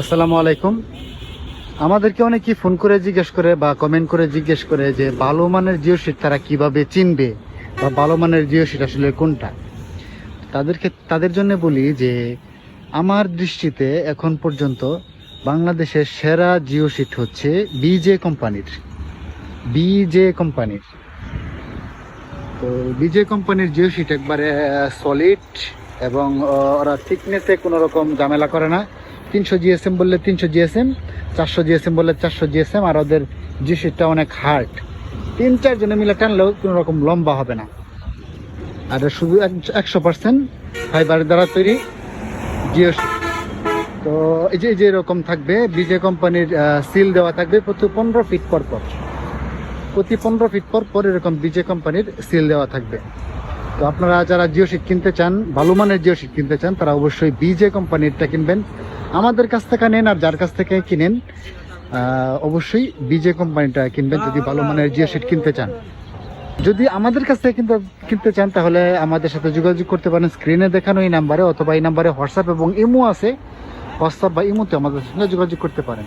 আসসালামু আলাইকুম। আমাদেরকে অনেকেই ফোন করে জিজ্ঞেস করে বা কমেন্ট করে জিজ্ঞেস করে যে ভালো মানের জিও সিট তারা কীভাবে চিনবে বা ভালো মানের জিও সিট আসলে কোনটা? তাদেরকে, তাদের জন্য বলি যে আমার দৃষ্টিতে এখন পর্যন্ত বাংলাদেশের সেরা জিও সিট হচ্ছে বিজে কোম্পানির বিজে কোম্পানির। তো বিজে কোম্পানির জিও সিট একবারে সলিড এবং ওরা থিকনেসে কোনো রকম ঝামেলা করে না। তিনশো জিএসএম বললে তিনশো জিএসএম, চারশো জিএসএম বললে চারশো জিএসএম, আর ওদের জিও সিটটা অনেক হার্ড তিন চারজনে মিলে টানলেও কোনো রকম লম্বা হবে না। আর শুধু একশো পার্সেন্ট ফাইবারের দ্বারা তৈরি জিও তো এই যে যে এরকম থাকবে, বিজে কোম্পানির সিল দেওয়া থাকবে প্রতি পনেরো ফিট পর পর। প্রতি পনেরো ফিট পর পর এরকম বিজে কোম্পানির সিল দেওয়া থাকবে। তো আপনারা যারা জিও কিনতে চান, ভালো মানের জিও সিট কিনতে চান, তারা অবশ্যই বিজে কোম্পানিরটা কিনবেন। আমাদের কাছ থেকে নেন আর যার কাছ থেকে কিনেন অবশ্যই বিজে কোম্পানিটা কিনবেন যদি ভালো মানের জিও সেট কিনতে চান। যদি আমাদের কাছ থেকে কিনতে কিনতে চান, তাহলে আমাদের সাথে যোগাযোগ করতে পারেন। স্ক্রিনে দেখানো এই নাম্বারে অথবা এই নাম্বারে হোয়াটসঅ্যাপ এবং ইমো আছে। হোয়াটসঅ্যাপ বা ইমোতে আমাদের সঙ্গে যোগাযোগ করতে পারেন।